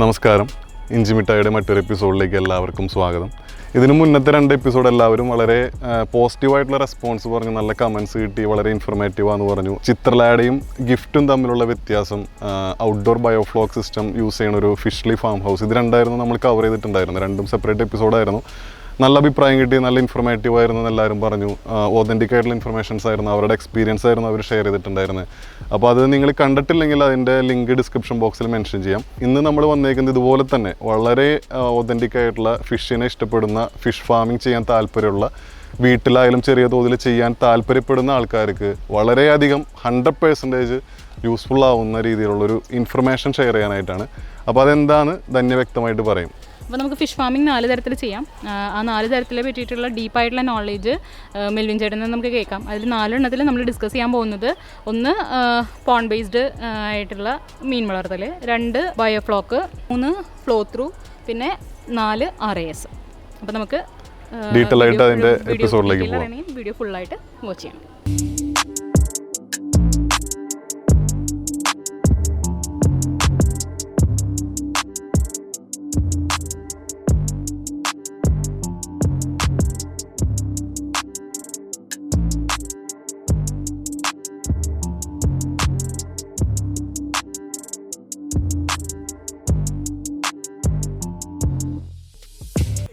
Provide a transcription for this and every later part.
നമസ്കാരം. ഇഞ്ചിമിഠായിയുടെ മറ്റൊരു എപ്പിസോഡിലേക്ക് എല്ലാവർക്കും സ്വാഗതം. ഇതിനു മുന്നത്തെ രണ്ട് എപ്പിസോഡ് എല്ലാവരും വളരെ പോസിറ്റീവായിട്ടുള്ള റെസ്പോൺസ് പറഞ്ഞു നല്ല കമൻസ് കിട്ടി വളരെ ഇൻഫർമേറ്റീവാന്ന് പറഞ്ഞു. ചിത്രലാടയും ഗിഫ്റ്റും തമ്മിലുള്ള വ്യത്യാസം ഔട്ട്ഡോർ ബയോഫ്ലോക്ക് സിസ്റ്റം യൂസ് ചെയ്യുന്ന ഒരു ഫിഷ്ലി ഫാം ഹൗസ് ഇത് രണ്ടായിരുന്നു നമ്മൾ കവർ ചെയ്തിട്ടുണ്ടായിരുന്നു രണ്ടും സെപ്പറേറ്റ് എപ്പിസോഡായിരുന്നു നല്ല അഭിപ്രായം കിട്ടി നല്ല ഇൻഫർമേറ്റീവ് ആയിരുന്നു എല്ലാവരും പറഞ്ഞു. ഓതന്റിക് ആയിട്ടുള്ള ഇൻഫർമേഷൻസ് ആയിരുന്നു അവരുടെ എക്സ്പീരിയൻസ് ആയിരുന്നു അവർ ഷെയർ ചെയ്തിട്ടുണ്ടായിരുന്നത് അപ്പോൾ അത് നിങ്ങൾ കണ്ടിട്ടില്ലെങ്കിൽ അതിന്റെ ലിങ്ക് ഡിസ്ക്രിപ്ഷൻ ബോക്സിൽ മെൻഷൻ ചെയ്യാം. ഇന്ന് നമ്മൾ വന്നേക്കുന്നത് ഇതുപോലെ തന്നെ വളരെ ഓതന്റിക് ആയിട്ടുള്ള ഫിഷിനെ ഇഷ്ടപ്പെടുന്ന ഫിഷ് ഫാമിംഗ് ചെയ്യാൻ താല്പര്യമുള്ള വീട്ടിലായാലും ചെറിയ തോതിൽ ചെയ്യാൻ താല്പര്യപ്പെടുന്ന ആൾക്കാർക്ക് വളരെയധികം ഹൺഡ്രഡ് പേഴ്സന്റേജ് യൂസ്ഫുൾ ആവുന്ന രീതിയിലുള്ളൊരു ഇൻഫർമേഷൻ ഷെയർ ചെയ്യാനായിട്ടാണ്. അപ്പോൾ അതെന്താണ്? ധന്യ വ്യക്തമായിട്ട് പറയും. അപ്പോൾ നമുക്ക് ഫിഷ് ഫാമിംഗ് നാല് തരത്തിൽ ചെയ്യാം. ആ, നാല് തരത്തിലെ പറ്റിയിട്ടുള്ള ഡീപ്പായിട്ടുള്ള നോളേജ് മെൽവിൻ ചേട്ടൻ നിന്ന് നമുക്ക് കേൾക്കാം. അതിൽ നാലെണ്ണത്തിൽ നമ്മൾ ഡിസ്കസ് ചെയ്യാൻ പോകുന്നത് ഒന്ന് പോൺ ബേസ്ഡ് ആയിട്ടുള്ള മീൻ വളർത്തൽ രണ്ട് ബയോഫ്ലോക്ക് മൂന്ന് ഫ്ലോ ത്രൂ പിന്നെ നാല് ആർ എസ് അപ്പോൾ നമുക്ക് ഡീറ്റെയിൽ ആയിട്ട് അതിന്റെ എപ്പിസോഡിലേക്ക് പോകാം. വീഡിയോ ഫുള്ളായിട്ട് വാച്ച് ചെയ്യാം.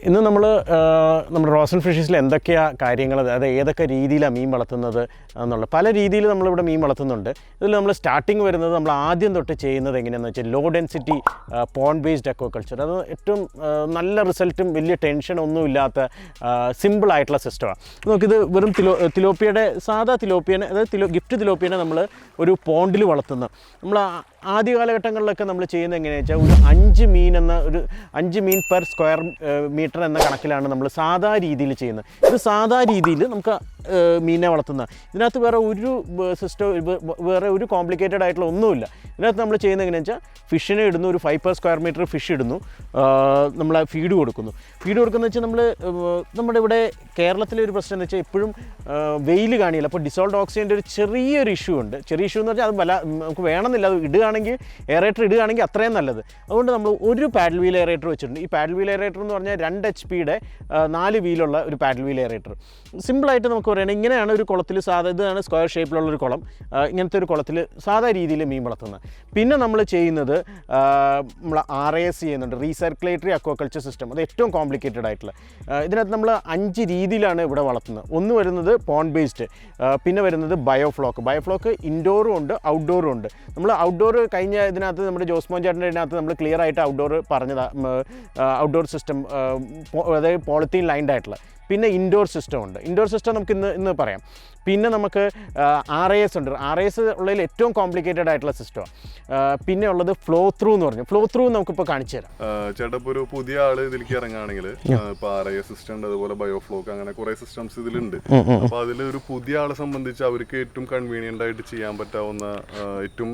ഇന്ന് നമ്മൾ നമ്മുടെ റോസൻ ഫിഷീസിൽ എന്തൊക്കെയാണ് കാര്യങ്ങൾ അതായത് ഏതൊക്കെ രീതിയിലാണ് മീൻ വളർത്തുന്നത് എന്നുള്ള പല രീതിയിൽ നമ്മളിവിടെ മീൻ വളർത്തുന്നുണ്ട്. ഇതിൽ നമ്മൾ സ്റ്റാർട്ടിങ് വരുന്നത് നമ്മൾ ആദ്യം തൊട്ട് ചെയ്യുന്നത് എങ്ങനെയാണെന്ന് വെച്ചാൽ low density pond based aquaculture അത് ഏറ്റവും നല്ല റിസൾട്ടും വലിയ ടെൻഷൻ ഒന്നും ഇല്ലാത്ത സിമ്പിളായിട്ടുള്ള സിസ്റ്റമാണ് നമുക്കിത് വെറും തിലോ തിലോപ്പിയുടെ സാധാ തിലോപ്പിയനെ അതായത് തിലോ ഗിഫ്റ്റ് തിലോപ്പിയനെ നമ്മൾ ഒരു പോണ്ടിൽ വളർത്തുന്നു. നമ്മൾ ആദ്യ കാലഘട്ടങ്ങളിലൊക്കെ നമ്മൾ ചെയ്യുന്നത് എങ്ങനെയാണെന്ന് വെച്ചാൽ ഒരു അഞ്ച് മീൻ എന്ന ഒരു അഞ്ച് മീൻ പെർ സ്ക്വയർ മീറ്റർ എന്ന കണക്കിലാണ് നമ്മൾ സാധാ രീതിയിൽ ചെയ്യുന്നത്. ഇത് സാധാ രീതിയിൽ നമുക്ക് മീനിനെ വളർത്തുന്ന. ഇതിനകത്ത് വേറെ ഒരു സിസ്റ്റം വേറെ ഒരു കോംപ്ലിക്കേറ്റഡ് ആയിട്ടുള്ള ഒന്നുമില്ല. ഇതിനകത്ത് നമ്മൾ ചെയ്യുന്നത് എങ്ങനെയാണെന്ന് വെച്ചാൽ ഫിഷിനെ ഇടുന്നു ഒരു five per square metre fish ഇടുന്നു. നമ്മൾ ഫീഡ് കൊടുക്കുന്നു. ഫീഡ് കൊടുക്കുന്നത് വെച്ചാൽ നമ്മൾ നമ്മുടെ ഇവിടെ കേരളത്തിലെ ഒരു പ്രശ്നം എന്ന് വെച്ചാൽ എപ്പോഴും വെയിൽ കാണിയില്ല അപ്പോൾ ഡിസോൾഡ് ഓക്സിജന്റെ ഒരു ചെറിയൊരു ഇഷ്യൂ ഉണ്ട്. ചെറിയ ഇഷ്യൂ എന്ന് പറഞ്ഞാൽ അത് വല നമുക്ക് വേണമെന്നില്ല. അത് ഇടുകയാണെങ്കിൽ എയറേറ്റർ ഇടുകയാണെങ്കിൽ അത്രയും നല്ലത്. അതുകൊണ്ട് നമ്മൾ ഒരു പാഡൽ വീൽ എയറേറ്റർ വെച്ചിട്ടുണ്ട്. ഈ പാഡൽ വീൽ എയറേറ്റർ എന്ന് പറഞ്ഞാൽ രണ്ട് എച്ച് പിയുടെ നാല് വീലുള്ള ഒരു പാഡൽ വീൽ എയറേറ്റർ സിമ്പിളായിട്ട് നമുക്ക് പറയുകയാണെങ്കിൽ ഇങ്ങനെയാണ് ഒരു കുളത്തിൽ സാധാ ഇതാണ് സ്ക്വയർ ഷേപ്പിലുള്ള ഒരു കുളം. ഇങ്ങനത്തെ ഒരു കുളത്തിൽ സാധാ രീതിയിൽ മീൻ വളർത്തുന്നത്. പിന്നെ നമ്മൾ ചെയ്യുന്നത് നമ്മൾ ആർ എ എസ് ചെയ്യുന്നുണ്ട് റീസർക്കുലേറ്ററി അക്വാകൾച്ചർ സിസ്റ്റം അത് ഏറ്റവും കോംപ്ലിക്കേറ്റഡ് ആയിട്ടുള്ള. ഇതിനകത്ത് നമ്മൾ അഞ്ച് രീതിയിലാണ് ഇവിടെ വളർത്തുന്നത്. ഒന്ന് വരുന്നത് പോൺ ബേസ്ഡ് പിന്നെ വരുന്നത് ബയോഫ്ലോക്ക് ബയോഫ്ലോക്ക് ഇൻഡോറും ഉണ്ട് ഔട്ട്ഡോറും ഉണ്ട്. നമ്മൾ ഔട്ട്ഡോർ കഴിഞ്ഞ ഇതിനകത്ത് നമ്മുടെ ജോസ്മോൻ ചേട്ടന്റെ ഇതിനകത്ത് നമ്മൾ ക്ലിയർ ആയിട്ട് ഔട്ട്ഡോർ പറഞ്ഞതാണ് ഔട്ട്ഡോർ സിസ്റ്റം അതായത് പോളിത്തീൻ ലൈൻഡ് ആയിട്ടുള്ള. പിന്നെ ഇൻഡോർ സിസ്റ്റം ഉണ്ട്. ഇൻഡോർ സിസ്റ്റം നമുക്ക് ഇന്ന് ഇന്ന് പറയാം. പിന്നെ നമുക്ക് ആർ എ എസ് ഉണ്ട്. ആർ എ എസ് ഉള്ളതിൽ ഏറ്റവും കോംപ്ലിക്കേറ്റഡ് ആയിട്ടുള്ള സിസ്റ്റമാണ് പിന്നെ ഉള്ളത് ഫ്ലോ ത്രൂ എന്ന് പറഞ്ഞു. ഫ്ലോ ത്രൂ നമുക്കിപ്പോൾ കാണിച്ചു തരാം. ചേട്ടാ ഇപ്പോൾ ഒരു പുതിയ ആൾ ഇതിലേക്ക് ഇറങ്ങുകയാണെങ്കിൽ ഇപ്പോൾ ആർ ഐ സിസ്റ്റം ഉണ്ട് അതുപോലെ ബയോഫ്ലോക്ക് അങ്ങനെ കുറേ സിസ്റ്റംസ് ഇതിലുണ്ട്. അപ്പോൾ അതിൽ ഒരു പുതിയ ആളെ സംബന്ധിച്ച് അവർക്ക് ഏറ്റവും കൺവീനിയന്റ് ആയിട്ട് ചെയ്യാൻ പറ്റാവുന്ന ഏറ്റവും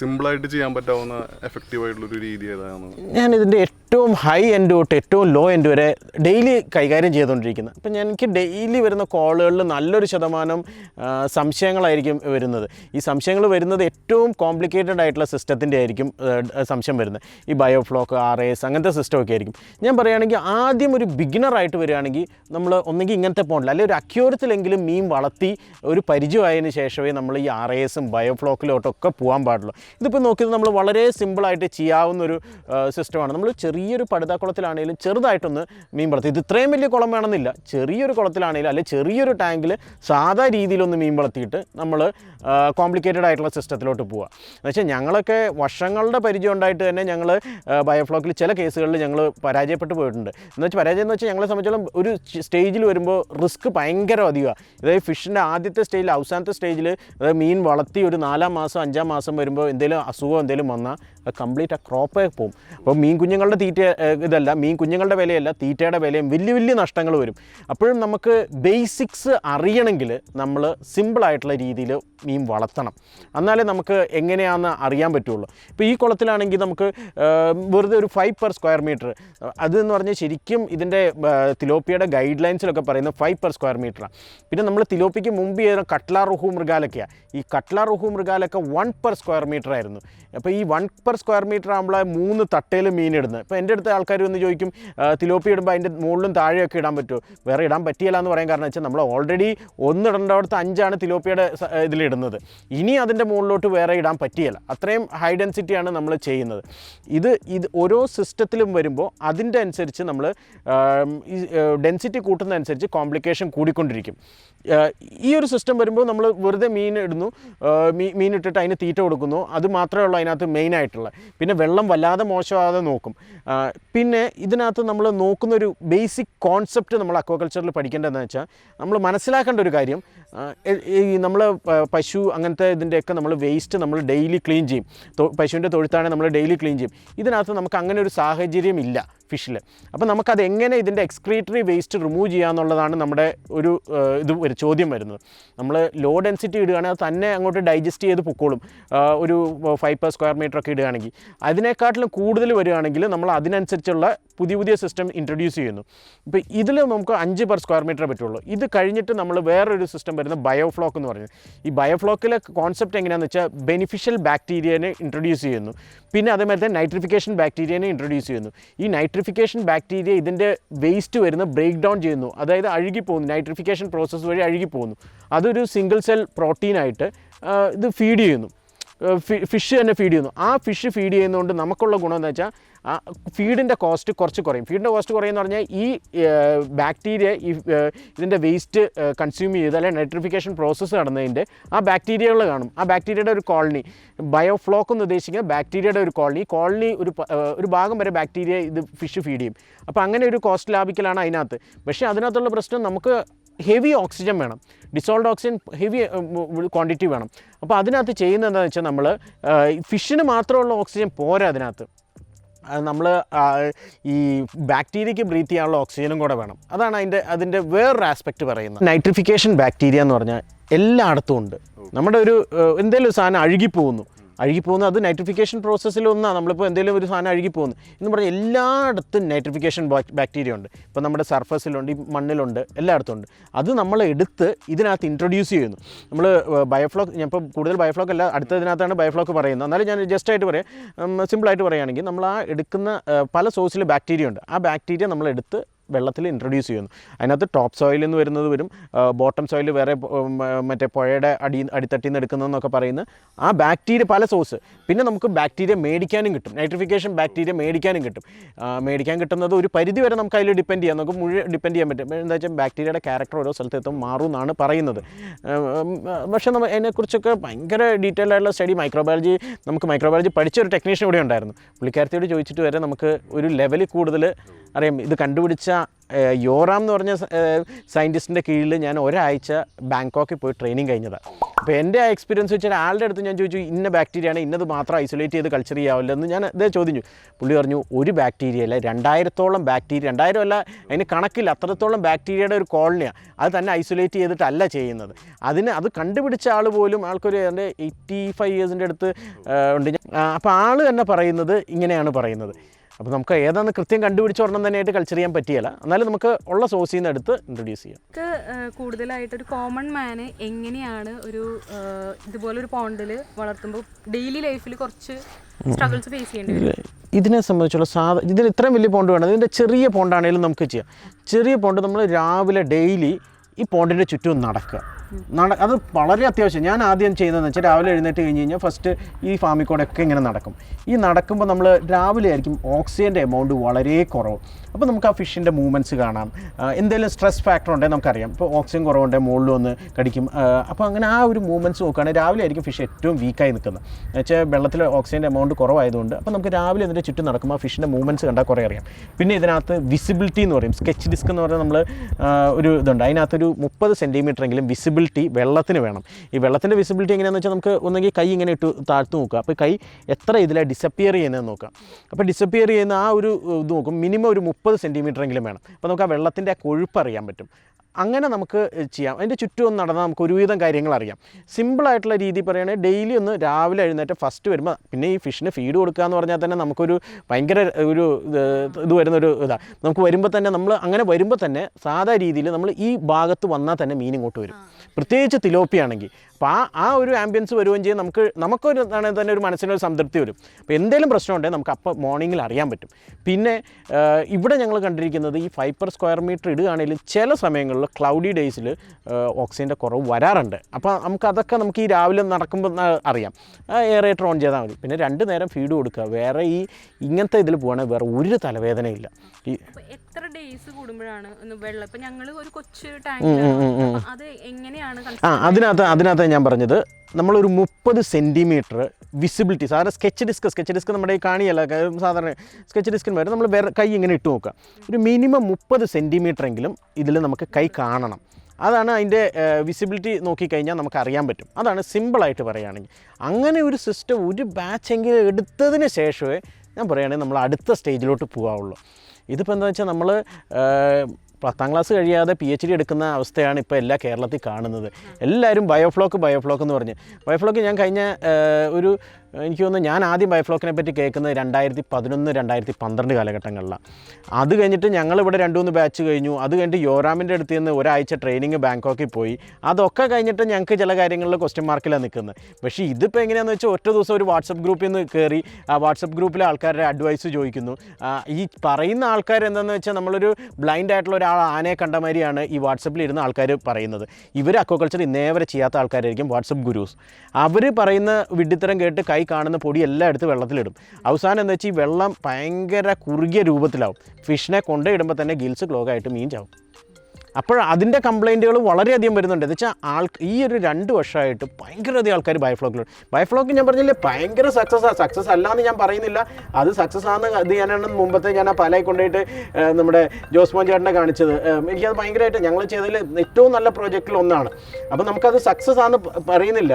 സിമ്പിളായിട്ട് ചെയ്യാൻ പറ്റാവുന്ന എഫക്റ്റീവ് ആയിട്ടുള്ള ഒരു രീതി ഏതാണ് ഞാൻ ഇതിന്റെ ഏറ്റവും ഹൈ എൻഡ് തൊട്ട് ഏറ്റവും ലോ എൻഡ് വരെ ഡെയിലി കൈകാര്യം ചെയ്തുകൊണ്ടിരിക്കുന്നത് അപ്പം ഞാൻ എനിക്ക് ഡെയിലി വരുന്ന കോളുകളിൽ നല്ലൊരു ശതമാനം സംശയങ്ങളായിരിക്കും വരുന്നത്. ഈ സംശയങ്ങൾ വരുന്നത് ഏറ്റവും കോംപ്ലിക്കേറ്റഡ് ആയിട്ടുള്ള സിസ്റ്റത്തിന്റെ ആയിരിക്കും സംശയം വരുന്നത്. ഈ ബയോഫ്ലോക്ക് ആർ എസ് അങ്ങനത്തെ സിസ്റ്റം ഒക്കെ ആയിരിക്കും. ഞാൻ പറയുകയാണെങ്കിൽ ആദ്യം ഒരു ബിഗിനറായിട്ട് വരികയാണെങ്കിൽ നമ്മൾ ഒന്നെങ്കിൽ ഇങ്ങനത്തെ പോണ്ടിൽ അല്ലെങ്കിൽ ഒരു അക്യൂറത്തിലെങ്കിലും മീൻ വളർത്തി ഒരു പരിചയമായതിനു ശേഷമേ നമ്മൾ ഈ ആർ എ എസും ബയോഫ്ലോക്കിലോട്ടൊക്കെ പോകാൻ പാടുള്ളൂ. ഇതിപ്പോൾ നോക്കിയത് നമ്മൾ വളരെ സിമ്പിളായിട്ട് ചെയ്യാവുന്ന ഒരു സിസ്റ്റമാണ് നമ്മൾ ചെറിയൊരു പടുതാക്കുളത്തിലാണെങ്കിലും ചെറുതായിട്ടൊന്ന് മീൻ വളർത്തി. ഇത് ഇത്രയും വലിയ കുളം വേണമെന്നില്ല. ചെറിയൊരു കുളത്തിലാണെങ്കിലും അല്ലെങ്കിൽ ചെറിയൊരു ടാങ്കിൽ സാധാ രീതിയിലൊന്ന് മീൻ വളർത്തിയിട്ട് നമ്മൾ കോംപ്ലിക്കേറ്റഡ് ആയിട്ടുള്ള സിസ്റ്റത്തിലോട്ട് പോവുക എന്ന് വെച്ചാൽ ഞങ്ങളൊക്കെ വർഷങ്ങളുടെ പരിചയം ഉണ്ടായിട്ട് തന്നെ ഞങ്ങൾ ബയോഫ്ലോക്കിൽ ചില കേസുകളിൽ ഞങ്ങൾ പരാജയപ്പെട്ടു പോയിട്ടുണ്ട്. എന്ന് വെച്ചാൽ പരാജയം എന്ന് വെച്ചാൽ ഞങ്ങളെ സംബന്ധിച്ചോളം ഒരു സ്റ്റേജിൽ വരുമ്പോൾ റിസ്ക് ഭയങ്കര അധികമാണ് അതായത് ഫിഷിന്റെ ആദ്യത്തെ സ്റ്റേജിൽ അവസാനത്തെ സ്റ്റേജിൽ അതായത് മീൻ വളർത്തി ഒരു നാലാം മാസം അഞ്ചാം മാസം വരുമ്പോൾ എന്തെങ്കിലും അസുഖം എന്തെങ്കിലും വന്നാൽ കംപ്ലീറ്റ് ആ ക്രോപ്പേ പോകും അപ്പോൾ മീൻ കുഞ്ഞുങ്ങളുടെ തീറ്റ ഇതല്ല മീൻ കുഞ്ഞുങ്ങളുടെ വിലയല്ല തീറ്റയുടെ വിലയും വലിയ വലിയ നഷ്ടങ്ങൾ വരും. അപ്പോഴും നമുക്ക് ബേസിക്സ് അറിയണമെങ്കിൽ നമ്മൾ സിമ്പിളായിട്ടുള്ള രീതിയിൽ മീൻ വളർത്തണം. എന്നാലേ നമുക്ക് എങ്ങനെയാണെന്ന് അറിയാൻ പറ്റുള്ളൂ. ഇപ്പോൾ ഈ കുളത്തിലാണെങ്കിൽ നമുക്ക് വെറുതെ ഒരു ഫൈവ് പെർ സ്ക്വയർ മീറ്റർ അതെന്ന് പറഞ്ഞാൽ ശരിക്കും ഇതിന്റെ തിലോപ്പിയുടെ ഗൈഡ് ലൈൻസിലൊക്കെ പറയുന്നത് ഫൈവ് പെർ സ്ക്വയർ മീറ്ററാണ് പിന്നെ നമ്മൾ തിലോപ്പിക്ക് മുമ്പ് ചെയ്ത കട്ട്ലാ റുഹു മൃഗാലൊക്കെയാണ് ഈ കട്ട്ലാ റുഹു മൃഗാലൊക്കെ വൺ പെർ സ്ക്വയർ മീറ്റർ ആയിരുന്നു. അപ്പോൾ ഈ വൺ പെർ സ്ക്വയർ മീറ്റർ ആകുമ്പോൾ മൂന്ന് തട്ടയിൽ മീൻ ഇടുന്നത് ഇപ്പോൾ എന്റെ അടുത്ത് ആൾക്കാർ വന്ന് ചോദിക്കും തിലോപ്പി ഇടുമ്പോൾ അതിന്റെ മുകളിലും താഴെയൊക്കെ ഇടാൻ പറ്റുമോ വേറെ ഇടാൻ പറ്റിയില്ല എന്ന് പറയാൻ കാരണം വെച്ചാൽ നമ്മൾ ഓൾറെഡി ഒന്ന് ഒന്നിടേണ്ടടുത്ത് അഞ്ചാണ് തിലോപ്പിയുടെ ഇതിലിടുന്നത് ഇനി അതിന്റെ മുകളിലോട്ട് വേറെ ഇടാൻ പറ്റിയല്ല. അത്രയും ഹൈ ഡെൻസിറ്റിയാണ് നമ്മൾ ചെയ്യുന്നത്. ഇത് ഇത് ഓരോ സിസ്റ്റത്തിലും വരുമ്പോൾ അതിന്റെ അനുസരിച്ച് നമ്മൾ ഡെൻസിറ്റി കൂട്ടുന്നതനുസരിച്ച് കോംപ്ലിക്കേഷൻ കൂടിക്കൊണ്ടിരിക്കും. ഈ ഒരു സിസ്റ്റം വരുമ്പോൾ നമ്മൾ വെറുതെ മീൻ ഇടുന്നു. മീൻ ഇട്ടിട്ട് അതിന് തീറ്റ കൊടുക്കുന്നു. അത് മാത്രമേ ഉള്ളൂ അതിനകത്ത് മെയിൻ ആയിട്ടുള്ള പിന്നെ വെള്ളം വല്ലാതെ മോശമാകാതെ നോക്കും. പിന്നെ ഇതിനകത്ത് നമ്മൾ നോക്കുന്ന ഒരു ബേസിക് കോൺസെപ്റ്റ് നമ്മൾ അക്വാകൾച്ചറിൽ പഠിക്കേണ്ടതെന്ന് വെച്ചാൽ നമ്മൾ മനസ്സിലാക്കേണ്ട ഒരു കാര്യം ഈ നമ്മൾ പശു അങ്ങനത്തെ ഇതിന്റെയൊക്കെ നമ്മൾ വേസ്റ്റ് നമ്മൾ ഡെയിലി ക്ലീൻ ചെയ്യും. പശുവിന്റെ തൊഴുത്താണ് നമ്മൾ ഡെയിലി ക്ലീൻ ചെയ്യും. ഇതിനകത്ത് നമുക്ക് അങ്ങനെ ഒരു സാഹചര്യം ഇല്ല ഫിഷിൽ അപ്പോൾ നമുക്കത് എങ്ങനെ ഇതിന്റെ എക്സ്ക്രീറ്ററി വേസ്റ്റ് റിമൂവ് ചെയ്യാന്നുള്ളതാണ് നമ്മുടെ ഒരു ഇത് ഒരു ചോദ്യം വരുന്നത്. നമ്മൾ ലോ ഡെൻസിറ്റി ഇടുകയാണെങ്കിൽ അത് തന്നെ അങ്ങോട്ട് ഡൈജസ്റ്റ് ചെയ്ത് പൊക്കോളും. ഒരു ഫൈവ് പെർ സ്ക്വയർ മീറ്റർ ഒക്കെ ഇടുകയാണെങ്കിൽ അതിനേക്കാട്ടിലും കൂടുതൽ വരികയാണെങ്കിൽ നമ്മൾ അതിനനുസരിച്ചുള്ള പുതിയ പുതിയ സിസ്റ്റം ഇൻട്രൊഡ്യൂസ് ചെയ്യുന്നു. ഇപ്പോൾ ഇതിൽ നമുക്ക് അഞ്ച് പെർ സ്ക്വയർ മീറ്റർ പറ്റുള്ളൂ. ഇത് കഴിഞ്ഞിട്ട് നമ്മൾ വേറൊരു സിസ്റ്റം വരുന്ന ബയോഫ്ലോക്ക് എന്ന് പറയുന്നത് ഈ ബയോഫ്ലോക്കിലെ കോൺസെപ്റ്റ് എങ്ങനെയാണെന്ന് വെച്ചാൽ ബെനിഫിഷ്യൽ ബാക്ടീരിയനെ ഇൻട്രൊഡ്യൂസ് ചെയ്യുന്നു. പിന്നെ അതേമാതിരി തന്നെ നൈട്രിഫിക്കേഷൻ ബാക്ടീരിയനെ ഇൻട്രൊഡ്യൂസ് ചെയ്യുന്നു. ഈ നൈട്രിഫിക്കേഷൻ ബാക്ടീരിയ ഇതിന്റെ വേസ്റ്റ് വരുന്ന ബ്രേക്ക് ഡൗൺ ചെയ്യുന്നു. അതായത് അഴുകിപ്പോകുന്നു നൈട്രിഫിക്കേഷൻ പ്രോസസ്സ് വഴി അഴുകിപ്പോകുന്നു അതൊരു സിംഗിൾ സെൽ പ്രോട്ടീനായിട്ട് ഇത് ഫീഡ് ചെയ്യുന്നു. ഫിഷ് തന്നെ ഫീഡ് ചെയ്യുന്നു. ആ ഫിഷ് ഫീഡ് ചെയ്യുന്നതുകൊണ്ട് നമുക്കുള്ള ഗുണം എന്ന് വെച്ചാൽ ആ ഫീഡിന്റെ കോസ്റ്റ് കുറച്ച് കുറയും. ഫീഡിന്റെ കോസ്റ്റ് കുറയുമെന്ന് പറഞ്ഞാൽ ഈ ബാക്ടീരിയ ഈ ഇതിന്റെ വേസ്റ്റ് കൺസ്യൂം ചെയ്ത് അല്ലെങ്കിൽ നൈട്രിഫിക്കേഷൻ പ്രോസസ്സ് നടന്നതിന്റെ ആ ബാക്ടീരിയകൾ കാണും. ആ ബാക്ടീരിയയുടെ ഒരു കോളനി ബയോഫ്ലോക്ക് എന്ന് ഉദ്ദേശിക്കുന്ന ബാക്ടീരിയയുടെ ഒരു കോളനി കോളനി ഒരു ഒരു ഭാഗം വരെ ബാക്ടീരിയ ഇത് ഫിഷ് ഫീഡ് ചെയ്യും. അപ്പോൾ അങ്ങനെ ഒരു കോസ്റ്റ് ലാഭിക്കലാണ് അതിനകത്ത്. പക്ഷേ അതിനകത്തുള്ള പ്രശ്നം നമുക്ക് ഹെവി ഓക്സിജൻ വേണം. ഡിസോൾഡ് ഓക്സിജൻ ഹെവി ക്വാണ്ടിറ്റി വേണം. അപ്പോൾ അതിനകത്ത് ചെയ്യുന്നത് എന്താണെന്ന് വെച്ചാൽ നമ്മൾ ഫിഷിന് മാത്രമുള്ള ഓക്സിജൻ പോരാ അതിനകത്ത്. നമ്മൾ ഈ ബാക്ടീരിയയ്ക്ക് ബ്രീത്ത് ചെയ്യാനുള്ള ഓക്സിജനും കൂടെ വേണം. അതാണ് അതിന്റെ അതിന്റെ വേറൊരു ആസ്പെക്റ്റ് പറയുന്നത്. നൈട്രിഫിക്കേഷൻ ബാക്ടീരിയ എന്ന് പറഞ്ഞാൽ എല്ലായിടത്തും ഉണ്ട്. നമ്മുടെ ഒരു എന്തെങ്കിലും സാധനം അഴുകിപ്പോകുന്നു അഴുകിപ്പോകുന്നു അത് നൈട്രിഫിക്കേഷൻ പ്രോസസ്സിൽ ഒന്നാണ്. നമ്മളിപ്പോൾ എന്തെങ്കിലും ഒരു സാധനം അഴുകിപ്പോകുന്നു. എന്ന് പറഞ്ഞാൽ എല്ലായിടത്തും നൈട്രിഫിക്കേഷൻ ബാക്ടീരിയ ഉണ്ട്. ഇപ്പോൾ നമ്മുടെ സർഫസിലുണ്ട് ഈ മണ്ണിലുണ്ട് എല്ലായിടത്തും ഉണ്ട്. അത് നമ്മൾ എടുത്ത് ഇതിനകത്ത് ഇൻട്രൊഡ്യൂസ് ചെയ്യുന്നു. നമ്മൾ ബയോഫ്ലോക്ക് ഞാൻ ഇപ്പോൾ കൂടുതൽ ബയോഫ്ലോക്ക് അല്ല അടുത്തതിനകത്താണ് ബയോഫ്ലോക്ക് പറയുന്നത്. എന്നാലും ഞാൻ ജസ്റ്റ് ആയിട്ട് പറയാം. സിമ്പിളായിട്ട് പറയുകയാണെങ്കിൽ നമ്മൾ ആ എടുക്കുന്ന പല സോഴ്സിൽ ബാക്ടീരിയ ഉണ്ട്. ആ ബാക്ടീരിയ നമ്മൾ എടുത്ത് വെള്ളത്തിൽ ഇൻട്രൊഡ്യൂസ് ചെയ്യുന്നു. അതിനകത്ത് ടോപ്പ് സോയിൽ നിന്ന് വരുന്നത് വരും. ബോട്ടം സോയിൽ വേറെ മറ്റേ പുഴയുടെ അടി അടിത്തട്ടിൽ നിന്ന് എടുക്കുന്നതെന്നൊക്കെ പറയുന്ന ആ ബാക്ടീരിയ പല സോഴ്സ് പിന്നെ നമുക്ക് ബാക്ടീരിയ മേടിക്കാനും കിട്ടും. നൈട്രിഫിക്കേഷൻ ബാക്ടീരിയ മേടിക്കാനും കിട്ടും. മേടിക്കാൻ കിട്ടുന്നത് ഒരു പരിധി വരെ നമുക്ക് അതിൽ ഡിപ്പെൻഡ് ചെയ്യാം. നമുക്ക് മുഴുവൻ ഡിപ്പെൻഡ് ചെയ്യാൻ പറ്റും. എന്താ വെച്ചാൽ ബാക്ടീരിയയുടെ ക്യാരക്ടർ ഓരോ സ്ഥലത്തെത്തും മാറും എന്നാണ് പറയുന്നത്. പക്ഷേ നമ്മൾ അതിനെക്കുറിച്ചൊക്കെ ഭയങ്കര ഡീറ്റെയിൽ ആയിട്ടുള്ള സ്റ്റഡി മൈക്രോബയോളജി നമുക്ക് മൈക്രോബയോളജി പഠിച്ച ഒരു ടെക്നീഷ്യൻ ഇവിടെ ഉണ്ടായിരുന്നു. പുള്ളിക്കാരത്തിയോട് ചോദിച്ചിട്ട് വരെ നമുക്ക് ഒരു ലെവലിൽ കൂടുതൽ അറിയാം ഇത് കണ്ടുപിടിച്ച യോറാം എന്ന് പറഞ്ഞ സയന്റിസ്റ്റിന്റെ കീഴിൽ ഞാൻ ഒരാഴ്ച ബാങ്കോക്കിൽ പോയി ട്രെയിനിങ് കഴിഞ്ഞതാണ് അപ്പോൾ എന്റെ ആ എക്സ്പീരിയൻസ് വെച്ചാൽ ആളുടെ അടുത്ത് ഞാൻ ചോദിച്ചു ഇന്ന ബാക്ടീരിയയാണ് ഇന്നത് മാത്രം ഐസൊലേറ്റ് ചെയ്ത് കൾച്ചർ ചെയ്യാവില്ല? എന്ന് ഞാൻ ഇതേ ചോദിച്ചു. പുള്ളി പറഞ്ഞു ഒരു ബാക്ടീരിയ അല്ല രണ്ടായിരത്തോളം ബാക്ടീരിയ രണ്ടായിരം അല്ല അതിന് കണക്കില്ല അത്രത്തോളം ബാക്ടീരിയയുടെ ഒരു കോളനിയാണ് അത് തന്നെ ഐസൊലേറ്റ് ചെയ്തിട്ടല്ല ചെയ്യുന്നത്. അതിന് അത് കണ്ടുപിടിച്ച ആൾ പോലും ആൾക്കൊരു എന്റെ എയ്റ്റി ഫൈവ് ഇയേഴ്സിന്റെ അടുത്ത് ഉണ്ട്. അപ്പോൾ ആൾ തന്നെ പറയുന്നത് ഇങ്ങനെയാണ് പറയുന്നത്. അപ്പോൾ നമുക്ക് ഏതാണെന്ന് കൃത്യം കണ്ടുപിടിച്ച ഒരെണ്ണം തന്നെയായിട്ട് കൾച്ചർ ചെയ്യാൻ പറ്റിയല്ല. എന്നാലും നമുക്ക് ഉള്ള സോസിൽ നിന്ന് എടുത്ത് ഇൻട്രൊഡ്യൂസ് ചെയ്യാം. നമുക്ക് കൂടുതലായിട്ട് ഒരു കോമൺ മാന് എങ്ങനെയാണ് ഒരു ഇതുപോലെ ഒരു പോണ്ടിൽ വളർത്തുമ്പോൾ ഡെയിലി ലൈഫിൽ കുറച്ച് സ്ട്രഗിൾസ് ഫേസ് ചെയ്യേണ്ടി വരും? ഇതിനെ സംബന്ധിച്ചുള്ള സാധ ഇതിന് ഇത്രയും വലിയ പോണ്ട് വേണം. ഇതിന്റെ ചെറിയ പോണ്ടാണെങ്കിലും നമുക്ക് ചെയ്യാം. ചെറിയ പോണ്ട് നമ്മൾ രാവിലെ ഡെയിലി ഈ പോണ്ടിന്റെ ചുറ്റും നടക്കുക. നട അത് വളരെ അത്യാവശ്യം. ഞാൻ ആദ്യം ചെയ്യുന്നതെന്ന് വെച്ചാൽ രാവിലെ എഴുന്നേറ്റ് കഴിഞ്ഞ് കഴിഞ്ഞാൽ ഫസ്റ്റ് ഈ ഫാമിൽ കൂടെ ഒക്കെ ഇങ്ങനെ നടക്കും. ഈ നടക്കുമ്പോൾ നമ്മൾ രാവിലെ ആയിരിക്കും ഓക്സിജന്റെ എമൗണ്ട് വളരെ കുറവ്. അപ്പോൾ നമുക്ക് ആ ഫിഷിന്റെ മൂവ്മെന്റ്സ് കാണാം. എന്തെങ്കിലും സ്ട്രെസ് ഫാക്ടർ ഉണ്ടെങ്കിൽ നമുക്കറിയാം. ഇപ്പോൾ ഓക്സിജൻ കുറവുണ്ടെങ്കിൽ മുകളിൽ വന്ന് കടിക്കും. അപ്പോൾ അങ്ങനെ ആ ഒരു മൂവ്മെന്റ്സ് നോക്കുകയാണെങ്കിൽ രാവിലെ ആയിരിക്കും ഫിഷ് ഏറ്റവും വീക്കായി നിൽക്കുന്നത്. എന്നുവെച്ചാൽ വെള്ളത്തിൽ ഓക്സിജന്റെ എമൗണ്ട് കുറവായതുകൊണ്ട് അപ്പോൾ നമുക്ക് രാവിലെ ഇതിന്റെ ചുറ്റും നടക്കുമ്പോൾ ആ ഫിഷിന്റെ മൂവ്മെന്റ്സ് കണ്ടാൽ കുറേ അറിയാം. പിന്നെ ഇതിനകത്ത് വിസിബിലിറ്റി എന്ന് പറയും. സ്കെച്ച് ഡിസ്ക് എന്ന് പറഞ്ഞാൽ നമ്മൾ ഒരു ഇതുണ്ട്. അതിനകത്തൊരു മുപ്പത് സെന്റിമീറ്റർ എങ്കിലും വിസിബിലിറ്റി വെള്ളത്തിന് വേണം. ഈ വെള്ളത്തിന്റെ വിസിബിലിറ്റി എങ്ങനെയാണെന്ന് വെച്ചാൽ നമുക്ക് ഒന്നെങ്കിൽ കൈ ഇങ്ങനെ ഇട്ട് താഴ്ത്തു നോക്കുക. അപ്പോൾ കൈ എത്ര ഇതിലെ ഡിസപ്പിയർ ചെയ്യുന്നതെന്ന് നോക്കുക. അപ്പോൾ ഡിസപ്പിയർ ചെയ്യുന്ന ആ ഒരു ഇത് നോക്കും. മിനിമം ഒരു മുപ്പത് എങ്കിലും വേണം. അപ്പോൾ നമുക്ക് ആ വെള്ളത്തിന്റെ ആ കൊഴുപ്പ് അറിയാൻ പറ്റും. അങ്ങനെ നമുക്ക് ചെയ്യാം. അതിന്റെ ചുറ്റും ഒന്ന് നടന്നാൽ നമുക്ക് ഒരുവിധം കാര്യങ്ങൾ അറിയാം. സിമ്പിളായിട്ടുള്ള രീതി പറയുകയാണെങ്കിൽ ഡെയിലി ഒന്ന് രാവിലെ എഴുന്നേറ്റ് ഫസ്റ്റ് വരുമ്പോൾ പിന്നെ ഈ ഫിഷിന് ഫീഡ് കൊടുക്കുക എന്ന് പറഞ്ഞാൽ തന്നെ നമുക്കൊരു ഭയങ്കര ഒരു ഇത് വരുന്നൊരു ഇതാണ് നമുക്ക് വരുമ്പോൾ തന്നെ നമ്മൾ അങ്ങനെ വരുമ്പോൾ തന്നെ സാധാ രീതിയിൽ നമ്മൾ ഈ ഭാഗത്ത് വന്നാൽ തന്നെ മീൻ ഇങ്ങോട്ട് വരും. പ്രത്യേകിച്ച് തിലോപ്പിയാണെങ്കിൽ. അപ്പോൾ ആ ആ ഒരു ആംബിയൻസ് വരുകയും ചെയ്യും. നമുക്ക് നമുക്കൊരു ആണെങ്കിൽ തന്നെ ഒരു മനസ്സിനൊരു സംതൃപ്തി വരും. അപ്പോൾ എന്തെങ്കിലും പ്രശ്നമുണ്ടെങ്കിൽ നമുക്ക് അപ്പോൾ മോർണിംഗിൽ അറിയാൻ പറ്റും. പിന്നെ ഇവിടെ ഞങ്ങൾ കണ്ടിരിക്കുന്നത് ഈ ഫൈവ് സ്ക്വയർ മീറ്റർ ഇടുകയാണെങ്കിലും ചില സമയങ്ങളിൽ ക്ലൗഡി ഡേയ്സിൽ ഓക്സിജന്റെ കുറവ് വരാറുണ്ട്. അപ്പോൾ നമുക്ക് അതൊക്കെ നമുക്ക് ഈ രാവിലെ നടക്കുമ്പോൾ അറിയാം. എയറേറ്റർ ഓൺ ചെയ്താൽ മതി. പിന്നെ രണ്ട് നേരം ഫീഡ് കൊടുക്കുക. വേറെ ഈ ഇങ്ങനത്തെ ഇതിൽ പോവുകയാണെങ്കിൽ വേറെ ഒരു തലവേദനയില്ല. ഈ എത്ര ഡേയ്സ് കൂടുമ്പോഴാണ് വെള്ളം? ഇപ്പൊ ഒരു കൊച്ചു അത് എങ്ങനെയാണ് ആ അതിനകത്ത് അതിനകത്ത് ഞാൻ പറഞ്ഞത് നമ്മളൊരു മുപ്പത് സെന്റിമീറ്റർ വിസിബിലിറ്റി സാധാരണ സ്കെച്ച് ഡിസ്ക് സ്കെച്ച് ഡിസ്ക് നമ്മുടെ ഈ കാണിയല്ല സാധാരണ സ്കെച്ച് ഡിസ്കിന് വരും നമ്മൾ വേറെ കൈ ഇങ്ങനെ ഇട്ട് നോക്കുക. ഒരു മിനിമം മുപ്പത് എങ്കിലും ഇതിൽ നമുക്ക് കൈ കാണണം. അതാണ് അതിന്റെ വിസിബിലിറ്റി നോക്കിക്കഴിഞ്ഞാൽ നമുക്ക് അറിയാൻ പറ്റും. അതാണ് സിമ്പിളായിട്ട് പറയുകയാണെങ്കിൽ. അങ്ങനെ ഒരു സിസ്റ്റം ഒരു ബാച്ചെങ്കിലും എടുത്തതിന് ശേഷമേ ഞാൻ പറയുകയാണെങ്കിൽ നമ്മൾ അടുത്ത സ്റ്റേജിലോട്ട് പോകാവുള്ളൂ. ഇതിപ്പോൾ എന്താ വെച്ചാൽ നമ്മൾ പത്താം ക്ലാസ് കഴിയാതെ പി എച്ച് ഡി എടുക്കുന്ന അവസ്ഥയാണ് ഇപ്പോൾ എല്ലാ കേരളത്തിൽ കാണുന്നത്. എല്ലാവരും ബയോഫ്ലോക്ക് ബയോഫ്ലോക്ക് എന്ന് പറഞ്ഞ്. ബയോഫ്ലോക്ക് ഞാൻ കഴിഞ്ഞ ഒരു എനിക്ക് തോന്നുന്നു ഞാൻ ആദ്യം ബയോഫ്ലോക്കിനെ പറ്റി കേൾക്കുന്നത് രണ്ടായിരത്തി പതിനൊന്ന് രണ്ടായിരത്തി പന്ത്രണ്ട് കാലഘട്ടങ്ങളിലാണ് അത് കഴിഞ്ഞിട്ട് ഞങ്ങളിവിടെ രണ്ട് മൂന്ന് ബാച്ച് കഴിഞ്ഞു. അത് കഴിഞ്ഞിട്ട് യോറാമിന്റെ അടുത്ത് നിന്ന് ഒരാഴ്ച ട്രെയിനിങ് ബാങ്കോക്കിൽ പോയി. അതൊക്കെ കഴിഞ്ഞിട്ട് ഞങ്ങൾക്ക് ചില കാര്യങ്ങളിൽ ക്വസ്റ്റ്യൻ മാർക്കിലാണ് നിൽക്കുന്നത്. പക്ഷേ ഇതിപ്പോൾ എങ്ങനെയാണെന്ന് വെച്ചാൽ ഒറ്റ ദിവസം ഒരു വാട്സപ്പ് ഗ്രൂപ്പിൽ നിന്ന് കയറി ആ വാട്സപ്പ് ഗ്രൂപ്പിലെ ആൾക്കാരുടെ അഡ്വൈസ് ചോദിക്കുന്നു. ഈ പറയുന്ന ആൾക്കാർ എന്താണെന്ന് വെച്ചാൽ നമ്മളൊരു ബ്ലൈൻഡ് ആയിട്ടുള്ള ഒരാൾ ആനയെ കണ്ട മാതിരിയാണ് ഈ വാട്സപ്പിൽ ഇരുന്ന ആൾക്കാർ പറയുന്നത്. ഇവർ അക്വാകൾച്ചർ ഇന്നേ വരെ ചെയ്യാത്ത ആൾക്കാരായിരിക്കും വാട്സപ്പ് ഗുരുസ് അവർ പറയുന്ന വിഡിത്തരം കേട്ട് കൈ കാണുന്ന പൊടി എല്ലാം എടുത്ത് വെള്ളത്തിലിടും. അവസാനം എന്താ വെച്ചാൽ ഈ വെള്ളം ഭയങ്കര കുറുകിയ രൂപത്തിലാവും. ഫിഷിനെ കൊണ്ടുപോയിടുമ്പോൾ തന്നെ ഗിൽസ് ക്ലോഗായിട്ട് മീൻ ചാവും. അപ്പോൾ അതിന്റെ കംപ്ലൈന്റുകൾ വളരെയധികം വരുന്നുണ്ട്. എന്ന് വെച്ചാൽ ആൾ ഈ ഒരു രണ്ട് വർഷമായിട്ട് ഭയങ്കരധികം ആൾക്കാർ ബയോഫ്ലോക്കിലുണ്ട് ബയോഫ്ലോക്ക് ഞാൻ പറഞ്ഞില്ലേ ഭയങ്കര സക്സസ് ആണ് സക്സസ് അല്ലാന്ന് ഞാൻ പറയുന്നില്ല. അത് സക്സസ് ആണെന്ന് അത് ഞാനാണ് മുമ്പത്തെ ഞാൻ ആ പലയെ കൊണ്ടുപോയിട്ട് നമ്മുടെ ജോസ് മോൻ ചേട്ടനെ കാണിച്ചത്. എനിക്കത് ഭയങ്കരമായിട്ട് ഞങ്ങൾ ചെയ്തതിൽ ഏറ്റവും നല്ല പ്രോജക്റ്റിൽ ഒന്നാണ്. അപ്പോൾ നമുക്കത് സക്സസ് ആണെന്ന് പറയുന്നില്ല.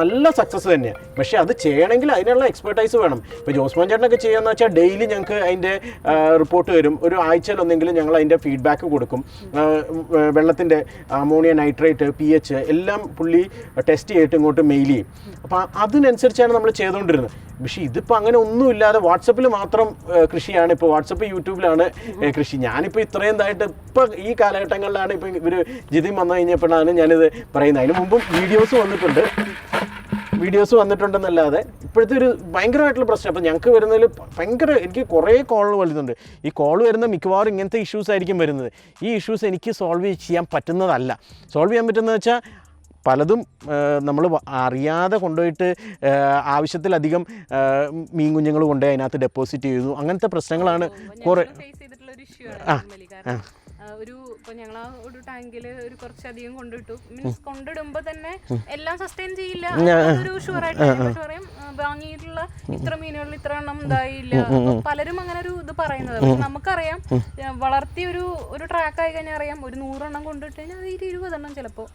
നല്ല സക്സസ് തന്നെയാണ് പക്ഷേ അത് ചെയ്യണമെങ്കിൽ അതിനുള്ള എക്സ്പെർട്ടൈസ് വേണം. ഇപ്പോൾ ജോസ് മോൻ ചേട്ടനൊക്കെ ചെയ്യാന്ന് വെച്ചാൽ ഡെയിലി ഞങ്ങൾക്ക് അതിന്റെ റിപ്പോർട്ട് വരും. ഒരു ആഴ്ചയിലൊന്നെങ്കിലും ഞങ്ങൾ അതിന്റെ ഫീഡ്ബാക്ക് കൊടുക്കും. വെള്ളത്തിന്റെ അമോണിയ നൈട്രേറ്റ് പി എച്ച് എല്ലാം പുള്ളി ടെസ്റ്റ് ചെയ്തിട്ട് ഇങ്ങോട്ട് മെയിൽ ചെയ്യും. അപ്പോൾ അതിനനുസരിച്ചാണ് നമ്മൾ ചെയ്തുകൊണ്ടിരുന്നത് പക്ഷേ ഇതിപ്പോൾ അങ്ങനെ ഒന്നുമില്ലാതെ വാട്സപ്പിൽ മാത്രം കൃഷിയാണ്. ഇപ്പോൾ വാട്സപ്പ് യൂട്യൂബിലാണ് കൃഷി. ഞാനിപ്പോൾ ഇത്രയും ഇതായിട്ട് ഇപ്പം ഈ കാലഘട്ടങ്ങളിലാണ് ഇപ്പോൾ ഇവർ ജിതിൻ വന്നു കഴിഞ്ഞപ്പോഴാണ് ഞാനിത് പറയുന്നത്. അതിന് മുമ്പും വീഡിയോസ് വന്നിട്ടുണ്ട്. വീഡിയോസ് വന്നിട്ടുണ്ടെന്നല്ലാതെ ഇപ്പോഴത്തെ ഒരു ഭയങ്കരമായിട്ടുള്ള പ്രശ്നം. അപ്പോൾ ഞങ്ങൾക്ക് വരുന്നതിൽ ഭയങ്കര എനിക്ക് കുറേ കോൾ വരുന്നുണ്ട് ഈ കോൾ വരുന്ന മിക്കവാറും ഇങ്ങനത്തെ ഇഷ്യൂസ് ആയിരിക്കും വരുന്നത്. ഈ ഇഷ്യൂസ് എനിക്ക് സോൾവ് ചെയ്യാൻ പറ്റുന്നതല്ല. സോൾവ് ചെയ്യാൻ പറ്റുന്നത് വെച്ചാൽ പലതും നമ്മൾ അറിയാതെ കൊണ്ടുപോയിട്ട് ആവശ്യത്തിലധികം മീൻ കുഞ്ഞുങ്ങൾ കൊണ്ടുപോയി അതിനകത്ത് ഡെപ്പോസിറ്റ് ചെയ്തു. അങ്ങനത്തെ പ്രശ്നങ്ങളാണ് കുറേ. ആ, ഒരു ഇപ്പൊ ഞങ്ങൾ ആ ഒരു ടാങ്കിൽ ഒരു കുറച്ചധികം കൊണ്ടിട്ടു. മീൻസ് കൊണ്ടിടുമ്പോ തന്നെ എല്ലാം സസ്റ്റെയിൻ ചെയ്യില്ല. ഒരു ഷുവർ ആയിട്ട് പക്ഷെ പറയും വാങ്ങിയിട്ടുള്ള ഇത്ര മീനുകളിൽ ഇത്ര എണ്ണം ഇതായില്ല. പലരും അങ്ങനെ ഒരു ഇത് പറയുന്നത്. പക്ഷെ നമുക്കറിയാം വളർത്തി ഒരു ഒരു ട്രാക്ക് ആയി കഴിഞ്ഞാൽ അറിയാം ഒരു നൂറെണ്ണം കൊണ്ടിട്ട് കഴിഞ്ഞാൽ അത് ഒരു ഇരുപതെണ്ണം ചിലപ്പോ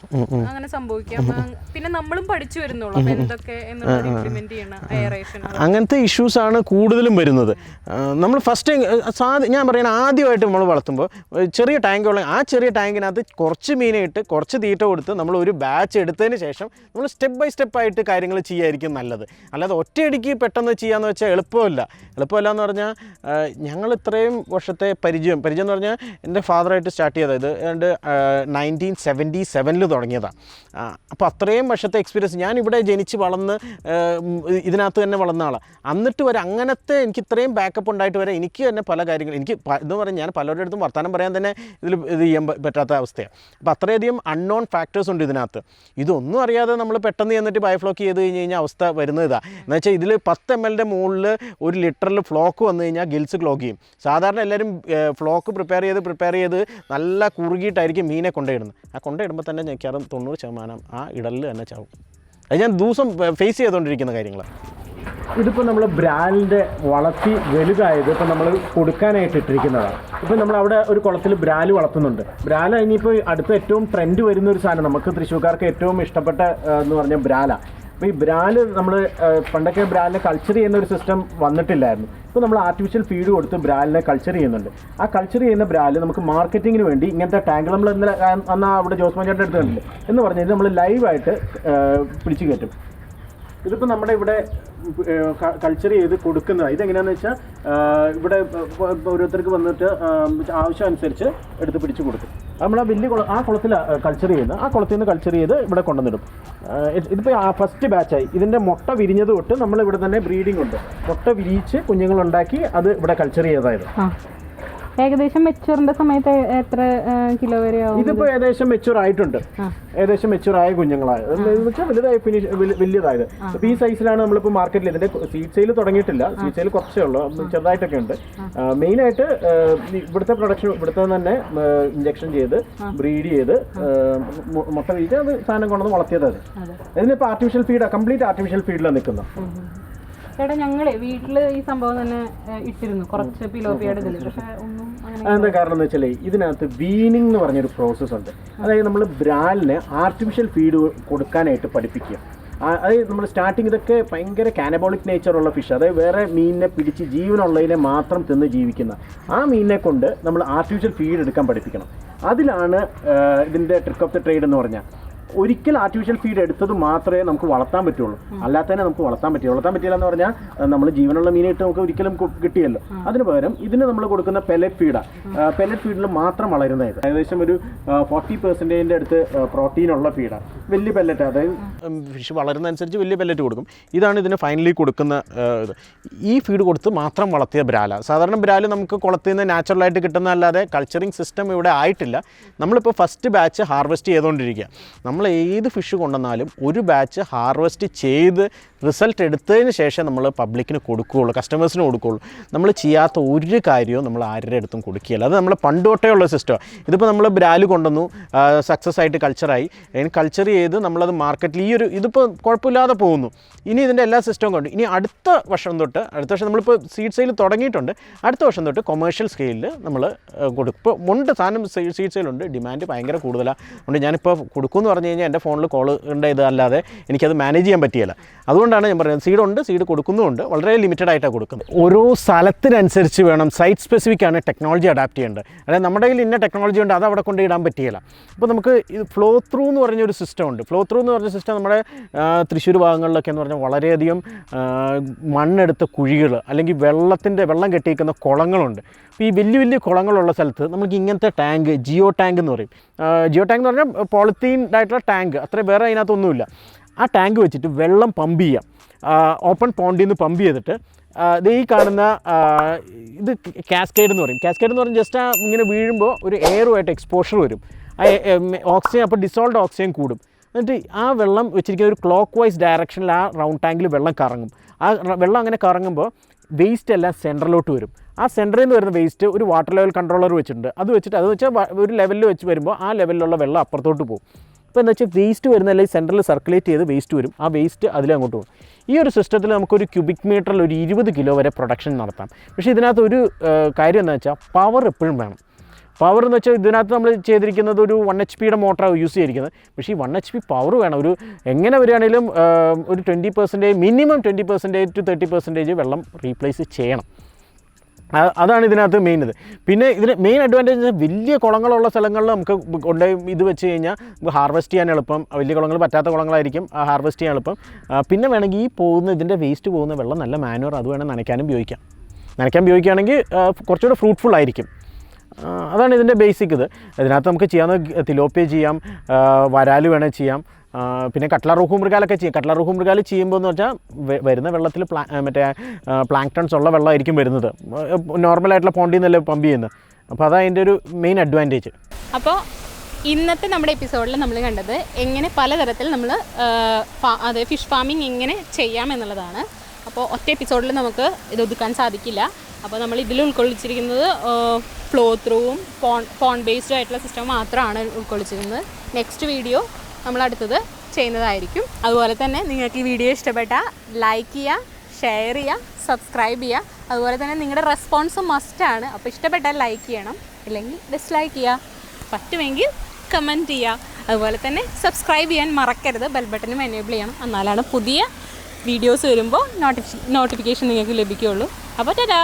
അങ്ങനെ സംഭവിക്കാം. പിന്നെ നമ്മളും പഠിച്ചു വരുന്നുള്ളൂ അപ്പൊ എന്തൊക്കെ എന്നുള്ളത് ഇംപ്ലിമെന്റ് ചെയ്യണം എയറേഷൻ അങ്ങനത്തെ ഇഷ്യൂസ് ആണ് കൂടുതലും വരുന്നത്. നമ്മൾ ഫസ്റ്റ് ഞാൻ പറയുന്നത് ആദ്യമായിട്ട് നമ്മൾ വളർത്തുമ്പോൾ ചെറിയ ടാങ്ക് ഉള്ള ആ ചെറിയ ടാങ്കിനകത്ത് കുറച്ച് മീനെ ഇട്ട് കുറച്ച് തീറ്റ കൊടുത്ത് നമ്മൾ ഒരു ബാച്ച് എടുത്തതിന് ശേഷം നമ്മൾ സ്റ്റെപ്പ് ബൈ സ്റ്റെപ്പായിട്ട് കാര്യങ്ങൾ ചെയ്യുമായിരിക്കും നല്ലത്. അല്ലാതെ ഒറ്റയടിക്ക് പെട്ടെന്ന് ചെയ്യാന്ന് വെച്ചാൽ എളുപ്പമല്ല. എളുപ്പമല്ല എന്ന് പറഞ്ഞാൽ ഞങ്ങൾ ഇത്രയും വർഷത്തെ പരിചയം പരിചയം എന്ന് പറഞ്ഞാൽ എന്റെ ഫാദറായിട്ട് സ്റ്റാർട്ട് ചെയ്തത്. ഏതാണ്ട് നയന്റീൻ സെവന്റി സെവനിൽ തുടങ്ങിയതാണ് അപ്പോൾ അത്രയും വർഷത്തെ എക്സ്പീരിയൻസ് ഞാൻ ഇവിടെ ജനിച്ച് വളർന്ന് ഇതിനകത്ത് തന്നെ വളർന്ന ആളാണ് എന്നിട്ട് വരെ അങ്ങനത്തെ എനിക്ക് ഇത്രയും ബാക്കപ്പ് ഉണ്ടായിട്ട് വരെ എനിക്ക് തന്നെ പല കാര്യങ്ങളും എനിക്ക് എന്ന് പറഞ്ഞാൽ ഞാൻ പലരുടെ അടുത്തും വർത്തമാനം പറയാൻ തന്നെ ഇതിൽ ഇത് ചെയ്യാൻ പറ്റാത്ത അവസ്ഥയാണ്. അപ്പോൾ അത്രയധികം അൺനോൺ ഫാക്ടേഴ്സ് ഉണ്ട് ഇതിനകത്ത്. ഇതൊന്നും അറിയാതെ നമ്മൾ പെട്ടെന്ന് ചെന്നിട്ട് ബയോഫ്ലോക്ക് ചെയ്ത് കഴിഞ്ഞ് കഴിഞ്ഞാൽ അവസ്ഥ വരുന്നത് ഇതാ. എന്ന് വെച്ചാൽ ഇതിൽ പത്ത് എം എല്ലിന്റെ മുകളിൽ ഒരു ലിറ്ററിൽ ഫ്ലോക്ക് വന്നു കഴിഞ്ഞാൽ ഗിൽസ് ക്ലോക്ക് ചെയ്യും. സാധാരണ എല്ലാവരും ഫ്ലോക്ക് പ്രിപ്പയർ ചെയ്ത് പ്രിപ്പയർ ചെയ്ത് നല്ല കുറുകിയിട്ടായിരിക്കും മീനെ കൊണ്ടുവരുന്നത്. ആ കൊണ്ടുവരുമ്പോൾ തന്നെ ഞെക്കാറും തൊണ്ണൂറ് ശതമാനം ആ ഇടലിൽ തന്നെ ചാവും. അത് ഞാൻ ദിവസം ഫേസ് ചെയ്തുകൊണ്ടിരിക്കുന്ന കാര്യങ്ങളാണ് ഇതിപ്പോൾ നമ്മൾ ബ്രാലിന്റെ വളർത്തി വലുതായത് ഇപ്പോൾ നമ്മൾ കൊടുക്കാനായിട്ട് ഇട്ടിരിക്കുന്നതാണ്. ഇപ്പോൾ നമ്മൾ അവിടെ ഒരു കുളത്തിൽ ബ്രാൽ വളർത്തുന്നുണ്ട്. ബ്രാല ഇനിയിപ്പോൾ അടുത്ത ഏറ്റവും ട്രെൻഡ് വരുന്ന ഒരു സാധനം. നമുക്ക് തൃശ്ശൂർക്കാർക്ക് ഏറ്റവും ഇഷ്ടപ്പെട്ട എന്ന് പറഞ്ഞാൽ ബ്രാല. അപ്പോൾ ഈ ബ്രാൽ നമ്മൾ പണ്ടൊക്കെ ബ്രാലിനെ കൾച്ചർ ചെയ്യുന്ന ഒരു സിസ്റ്റം വന്നിട്ടില്ലായിരുന്നു. ഇപ്പോൾ നമ്മൾ ആർട്ടിഫിഷ്യൽ ഫീഡ് കൊടുത്ത് ബ്രാലിനെ കൾച്ചർ ചെയ്യുന്നുണ്ട്. ആ കൾച്ചർ ചെയ്യുന്ന ബ്രാൽ നമുക്ക് മാർക്കറ്റിങ്ങിന് വേണ്ടി ഇങ്ങനത്തെ ടാങ്ക് നമ്മൾ ഇന്നലെ അന്ന് അവിടെ ജോസ് മഞ്ചാട്ട് എടുത്തിട്ടുണ്ട് എന്ന് പറഞ്ഞാൽ നമ്മൾ ലൈവായിട്ട് പിടിച്ചു കയറ്റും. ഇതിപ്പോൾ നമ്മുടെ ഇവിടെ കൾച്ചർ ചെയ്ത് കൊടുക്കുന്നത്. ഇതെങ്ങനെയാണെന്ന് വെച്ചാൽ ഇവിടെ ഓരോരുത്തർക്ക് വന്നിട്ട് ആവശ്യം അനുസരിച്ച് എടുത്ത് പിടിച്ചു കൊടുക്കും. നമ്മൾ ആ വലിയ കുളം ആ കുളത്തിൽ കൾച്ചർ ചെയ്യുന്നത് ആ കുളത്തിൽ നിന്ന് കൾച്ചർ ചെയ്ത് ഇവിടെ കൊണ്ടുവന്നിടും. ഇത് ഇതിപ്പോൾ ഫസ്റ്റ് ബാച്ചായി ഇതിന്റെ മുട്ട വിരിഞ്ഞത് തൊട്ട് നമ്മൾ ഇവിടെ തന്നെ ബ്രീഡിംഗ് ഉണ്ട്. മുട്ട വിരിയിച്ച് കുഞ്ഞുങ്ങളുണ്ടാക്കി അത് ഇവിടെ കൾച്ചർ ചെയ്തതായിരുന്നു ഏകദേശം മെച്ചൂറിന്റെ സമയത്ത് എത്ര കിലോ വരെ ആവും ഇതിപ്പോ ഏകദേശം മെച്ചൂർ ആയിട്ടുണ്ട്. ഏകദേശം മെച്ചൂർ ആയ കുഞ്ഞുങ്ങളായത് വെച്ചാൽ വലുതായി ഫിനിഷ് വലിയതായത്. അപ്പൊ ഈ സൈസിലാണ് നമ്മളിപ്പോ മാർക്കറ്റിൽ ഇതിന്റെ സീഡ് സെയിൽ തുടങ്ങിയിട്ടില്ല. സീഡ് സെയിൽ കുറച്ചേ ഉള്ളൂ. ചെറുതായിട്ടൊക്കെ ഉണ്ട്. മെയിൻ ആയിട്ട് ഇവിടുത്തെ പ്രൊഡക്ഷൻ ഇവിടുത്തെ തന്നെ ഇഞ്ചക്ഷൻ ചെയ്ത് ബ്രീഡ് ചെയ്ത് മുട്ട വീഴ്ച അത് സാധനം കൊണ്ടുവന്ന് വളർത്തിയത് അത്. ഇതിനിപ്പോൾ ആർട്ടിഫിഷ്യൽ ഫീഡ് കംപ്ലീറ്റ് ആർട്ടിഫിഷ്യൽ ഫീഡിലാണ് നിൽക്കുന്നത്. ചേട്ടാ ഞങ്ങളെ വീട്ടിൽ ഈ സംഭവം തന്നെ ഇട്ടിരുന്നു. കുറച്ച് ഇതിൽ. പക്ഷെ ഒന്നും അതെന്താ കാരണം എന്ന് വെച്ചാൽ ഇതിനകത്ത് വീനിങ് എന്ന് പറഞ്ഞൊരു പ്രോസസ്സ് ഉണ്ട്. അതായത് നമ്മൾ ബ്രാലിന് ആർട്ടിഫിഷ്യൽ ഫീഡ് കൊടുക്കാനായിട്ട് പഠിപ്പിക്കുക. അതായത് നമ്മൾ സ്റ്റാർട്ടിങ് ഇതൊക്കെ ഭയങ്കര കാനബോളിക് നേച്ചറുള്ള ഫിഷ് അതായത് വേറെ മീനിനെ പിടിച്ച് ജീവനുള്ളതിനെ മാത്രം തിന്ന് ജീവിക്കുന്ന. ആ മീനിനെ കൊണ്ട് നമ്മൾ ആർട്ടിഫിഷ്യൽ ഫീഡ് എടുക്കാൻ പഠിപ്പിക്കണം. അതിലാണ് ഇതിന്റെ ട്രിക്ക് ഓഫ് ദ ട്രേഡ് എന്ന് പറഞ്ഞാൽ ഒരിക്കൽ ആർട്ടിഫിഷ്യൽ ഫീഡ് എടുത്തത് മാത്രമേ നമുക്ക് വളർത്താൻ പറ്റുള്ളൂ. അല്ലാത്തതിനെ നമുക്ക് വളർത്താൻ പറ്റില്ല. വളർത്താൻ പറ്റില്ല എന്ന് പറഞ്ഞാൽ നമ്മൾ ജീവനുള്ള മീനായിട്ട് നമുക്ക് ഒരിക്കലും കിട്ടിയല്ലോ. അതിന് പകരം ഇതിന് നമ്മൾ കൊടുക്കുന്ന പെലറ്റ് ഫീഡാണ് പെലറ്റ് ഫീഡിൽ മാത്രം വളരുന്നത് ഏകദേശം ഒരു ഫോർട്ടി പെർസെന്റേജിന്റെ അടുത്ത് പ്രോട്ടീൻ ഉള്ള ഫീഡാണ് വലിയ പെല്ലറ്റ് അതായത് ഫിഷ് വളരുന്നതനുസരിച്ച് വലിയ പെല്ലറ്റ് കൊടുക്കും. ഇതാണ് ഇതിന് ഫൈനലി കൊടുക്കുന്ന ഇത്. ഈ ഫീഡ് കൊടുത്ത് മാത്രം വളർത്തിയ ബ്രാല. സാധാരണ ബ്രാൽ നമുക്ക് കുളത്തിൽ നിന്ന് നാച്ചുറലായിട്ട് കിട്ടുന്നതല്ലാതെ കൾച്ചറിങ് സിസ്റ്റം ഇവിടെ ആയിട്ടില്ല. നമ്മളിപ്പോൾ ഫസ്റ്റ് ബാച്ച് ഹാർവെസ്റ്റ് ചെയ്തുകൊണ്ടിരിക്കുക നമ്മൾ ഏത് ഫിഷ് കൊണ്ടുവന്നാലും ഒരു ബാച്ച് ഹാർവെസ്റ്റ് ചെയ്ത് റിസൾട്ട് എടുത്തതിന് ശേഷം നമ്മൾ പബ്ലിക്കിന് കൊടുക്കുകയുള്ളൂ കസ്റ്റമേഴ്സിന് കൊടുക്കുകയുള്ളൂ. നമ്മൾ ചെയ്യാത്ത ഒരു കാര്യവും നമ്മൾ ആരുടെ അടുത്തും കൊടുക്കുകയില്ല. അത് നമ്മൾ പണ്ട് തൊട്ടേ ഉള്ള സിസ്റ്റമാണ് ഇതിപ്പോൾ നമ്മൾ ബ്രാൽ കൊണ്ടുവന്നു സക്സസ് ആയിട്ട് കൾച്ചറായി അതിന് കൾച്ചർ ചെയ്ത് നമ്മളത് മാർക്കറ്റിൽ ഈ ഒരു ഇതിപ്പോൾ കുഴപ്പമില്ലാതെ പോകുന്നു. ഇനി ഇതിന്റെ എല്ലാ സിസ്റ്റവും കൊണ്ട്. ഇനി അടുത്ത വർഷം തൊട്ട് അടുത്ത വർഷം നമ്മളിപ്പോൾ സീഡ് സെയിൽ തുടങ്ങിയിട്ടുണ്ട്. അടുത്ത വർഷം തൊട്ട് കൊമേഴ്ഷ്യൽ സ്കെയിലിൽ നമ്മൾ കൊടുക്കും ഇപ്പോൾ ഉണ്ട് സാധനം സീഡ് സെയിലുണ്ട് ഡിമാൻഡ് ഭയങ്കര കൂടുതലാണ് അതുകൊണ്ട് ഞാനിപ്പോൾ കൊടുക്കുമെന്ന് പറഞ്ഞു കഴിഞ്ഞാൽ എന്റെ ഫോണിൽ കോൾ ഉണ്ട് ഇത് അല്ലാതെ എനിക്കത് മാനേജ് ചെയ്യാൻ പറ്റിയില്ല. അതുകൊണ്ടാണ് ഞാൻ പറയുന്നത് സീഡ് ഉണ്ട് സീഡ് കൊടുക്കുന്നുമുണ്ട്. വളരെ ലിമിറ്റഡ് ആയിട്ടാണ് കൊടുക്കുന്നത്. ഓരോ സ്ഥലത്തിനനുസരിച്ച് വേണം സൈറ്റ് സ്പെസിഫിക് ആണ് ടെക്നോളജി അഡാപ്റ്റ് ചെയ്യേണ്ടത്. അതായത് നമ്മുടെ കയ്യിൽ ഇന്ന ടെക്നോളജി ഉണ്ട് അത് അവിടെ കൊണ്ട് ഇടാൻ പറ്റിയില്ല. അപ്പോൾ നമുക്ക് ഇത് ഫ്ലോ ത്രൂ എന്ന് പറഞ്ഞൊരു സിസ്റ്റം ഉണ്ട്. ഫ്ലോ ത്രൂ എന്ന് പറഞ്ഞ സിസ്റ്റം നമ്മുടെ തൃശ്ശൂർ ഭാഗങ്ങളിലൊക്കെ എന്ന് പറഞ്ഞാൽ വളരെയധികം മണ്ണെടുത്ത കുഴികൾ അല്ലെങ്കിൽ വെള്ളത്തിന്റെ വെള്ളം കെട്ടിയിരിക്കുന്ന കുളങ്ങളുണ്ട്. അപ്പോൾ ഈ വലിയ വലിയ കുളങ്ങളുള്ള സ്ഥലത്ത് നമുക്ക് ഇങ്ങനത്തെ ടാങ്ക് ജിയോ ടാങ്ക് എന്ന് പറയും. ജിയോ ടാങ്ക് എന്ന് പറഞ്ഞാൽ പോളിത്തീൻ ആയിട്ടുള്ള ടാങ്ക്. അത്ര വേറെ അതിനകത്തൊന്നുമില്ല. ആ ടാങ്ക് വെച്ചിട്ട് വെള്ളം പമ്പ് ചെയ്യാം. ഓപ്പൺ പോണ്ടിൽ നിന്ന് പമ്പ് ചെയ്തിട്ട് ഇത് ഈ കാണുന്ന ഇത് കാസ്കേഡ് എന്ന് പറയും. കാസ്കേഡ് എന്ന് പറഞ്ഞാൽ ജസ്റ്റ് ആ ഇങ്ങനെ വീഴുമ്പോൾ ഒരു എയറുമായിട്ട് എക്സ്പോഷർ വരും. ആ ഓക്സിജൻ അപ്പോൾ ഡിസോൾഡ് ഓക്സിജൻ കൂടും. എന്നിട്ട് ആ വെള്ളം വെച്ചിരിക്കുന്ന ഒരു ക്ലോക്ക് വൈസ് ഡയറക്ഷനിൽ ആ റൗണ്ട് ടാങ്കിൽ വെള്ളം കറങ്ങും. ആ വെള്ളം അങ്ങനെ കറങ്ങുമ്പോൾ വേസ്റ്റ് എല്ലാം സെന്ററിലോട്ട് വരും. ആ സെന്ററിൽ നിന്ന് വരുന്ന വേസ്റ്റ് ഒരു വാട്ടർ ലെവൽ കൺട്രോളർ വെച്ചിട്ടുണ്ട്. അത് വെച്ചിട്ട് അത് വെച്ചാൽ ഒരു ലെവലിൽ വെച്ച് വരുമ്പോൾ ആ ലെവലിലുള്ള വെള്ളം അപ്പുറത്തോട്ട് പോകും. ഇപ്പോൾ എന്താ വെച്ചാൽ വേസ്റ്റ് വരുന്ന അല്ലെങ്കിൽ സെന്ററിൽ സർക്കുലേറ്റ് ചെയ്ത് വേസ്റ്റ് വരും. ആ വേസ്റ്റ് അതിലങ്ങോട്ട് പോകും. ഈ ഒരു സിസ്റ്റത്തിൽ നമുക്കൊരു ക്യൂബിക് മീറ്ററിൽ ഒരു ഇരുപത് കിലോ വരെ പ്രൊഡക്ഷൻ നടത്താം. പക്ഷേ ഇതിനകത്ത് ഒരു കാര്യം എന്താ വെച്ചാൽ പവർ എപ്പോഴും വേണം. പവർ എന്ന് വെച്ചാൽ ഇതിനകത്ത് നമ്മൾ ചെയ്തിരിക്കുന്നത് ഒരു വൺ എച്ച് പിയുടെ മോട്ടറാണ് യൂസ് ചെയ്തിരിക്കുന്നത്. പക്ഷേ ഈ വൺ എച്ച് പി പവർ വേണം. ഒരു എങ്ങനെ വരികയാണെങ്കിലും ഒരു twenty percentage minimum twenty percentage to thirty percentage വെള്ളം റീപ്ലേസ് ചെയ്യണം. അതാണ് ഇതിനകത്ത് മെയിൻ ഇത്. പിന്നെ ഇതിന് മെയിൻ അഡ്വാന്റേജ് വലിയ കുളങ്ങളുള്ള സ്ഥലങ്ങളിൽ നമുക്ക് കൊണ്ടുപോയി ഇത് വെച്ച് കഴിഞ്ഞാൽ നമുക്ക് ഹാർവെസ്റ്റ് ചെയ്യാൻ എളുപ്പം. വലിയ കുളങ്ങൾ പറ്റാത്ത കുളങ്ങളായിരിക്കും ഹാർവെസ്റ്റ് ചെയ്യാൻ എളുപ്പം. പിന്നെ വേണമെങ്കിൽ ഈ പോകുന്ന ഇതിന്റെ വേസ്റ്റ് പോകുന്ന വെള്ളം നല്ല മാനുവർ അത് വേണം നനയ്ക്കാനും ഉപയോഗിക്കാം. നനയ്ക്കാൻ ഉപയോഗിക്കുകയാണെങ്കിൽ കുറച്ചുകൂടെ ഫ്രൂട്ട്ഫുൾ ആയിരിക്കും. അതാണ് ഇതിന്റെ ബേസിക് ഇത്. ഇതിനകത്ത് നമുക്ക് ചെയ്യാവുന്ന തിലോപ്പിയ ചെയ്യാം വരാൽ വേണേൽ ചെയ്യാം. പിന്നെ കട്ട്ല റൂഹു മൃഗാലൊക്കെ ചെയ്യും. കട്ട്ല റൂഹു മൃഗാൽ ചെയ്യുമ്പോൾ എന്ന് വെച്ചാൽ വരുന്ന വെള്ളത്തിൽ പ്ലാ മറ്റേ പ്ലാങ്ക്ടൺസ് ഉള്ള വെള്ളമായിരിക്കും വരുന്നത്. നോർമലായിട്ടുള്ള പോണ്ടിൽ നിന്നല്ലേ പമ്പ് ചെയ്യുന്നത് അപ്പോൾ അതാണ് അതിന്റെ ഒരു മെയിൻ അഡ്വാന്റേജ് അപ്പോൾ ഇന്നത്തെ നമ്മുടെ എപ്പിസോഡിൽ നമ്മൾ കണ്ടത് എങ്ങനെ പലതരത്തിൽ നമ്മൾ അത് ഫിഷ് ഫാമിംഗ് എങ്ങനെ ചെയ്യാം എന്നുള്ളതാണ്. അപ്പോൾ ഒറ്റ എപ്പിസോഡിൽ നമുക്ക് ഇത് ഒതുക്കാൻ സാധിക്കില്ല. അപ്പോൾ നമ്മൾ ഇതിൽ ഉൾക്കൊള്ളിച്ചിരിക്കുന്നത് ഫ്ലോ ത്രൂവും ഫോൺ ഫോൺ ബേസ്ഡ് ആയിട്ടുള്ള സിസ്റ്റം മാത്രമാണ് ഉൾക്കൊള്ളിച്ചിരുന്നത് നെക്സ്റ്റ് വീഡിയോ നമ്മൾ അടുത്തത് ചെയ്യുന്നതായിരിക്കും. അതുപോലെ തന്നെ നിങ്ങൾക്ക് ഈ വീഡിയോ ഇഷ്ടപ്പെട്ടാൽ ലൈക്ക് ചെയ്യുക ഷെയർ ചെയ്യുക സബ്സ്ക്രൈബ് ചെയ്യുക. അതുപോലെ തന്നെ നിങ്ങളുടെ റെസ്പോൺസ് മസ്റ്റാണ് അപ്പോൾ ഇഷ്ടപ്പെട്ടാൽ ലൈക്ക് ചെയ്യണം ഇല്ലെങ്കിൽ ഡിസ്ലൈക്ക് ചെയ്യുക. പറ്റുമെങ്കിൽ കമന്റ് ചെയ്യുക. അതുപോലെ തന്നെ സബ്സ്ക്രൈബ് ചെയ്യാൻ മറക്കരുത്. ബെൽ ബട്ടനും എനേബിൾ ചെയ്യണം. എന്നാലാണ് പുതിയ വീഡിയോസ് വരുമ്പോൾ നോട്ടിഫി നോട്ടിഫിക്കേഷൻ നിങ്ങൾക്ക് ലഭിക്കുകയുള്ളൂ. അപ്പോൾ ടാറ്റാ